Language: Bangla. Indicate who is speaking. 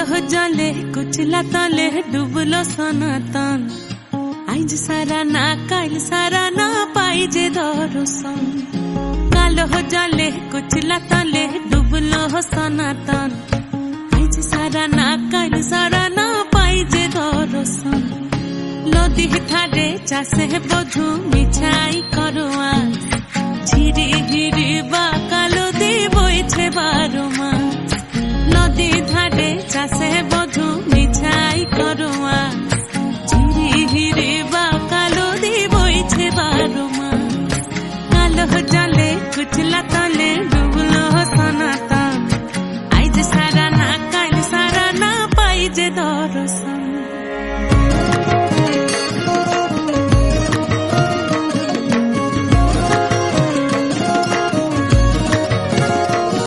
Speaker 1: আলহ জলে কুচলা তলে ডুবলো সনাতন আইজ সারা না কাল সারা না পাই যে দর্শন কালহ জলে কুচলা তলে ডুবলো সনাতন আইজ সারা না কাল সারা না পাই যে দর্শন নদী ধারে চাষে বধু মিছাই করোয়া ঝিরি ঝিরি চাষে বধু মিঠাই করোয়া ঝিরি হিরে বা কালো দি বইছে বারো মা কালো জলে কুচলা তলে ডুবলো সনাতন। আইজ সারা না, কাল সারা না পাই যে দরসা।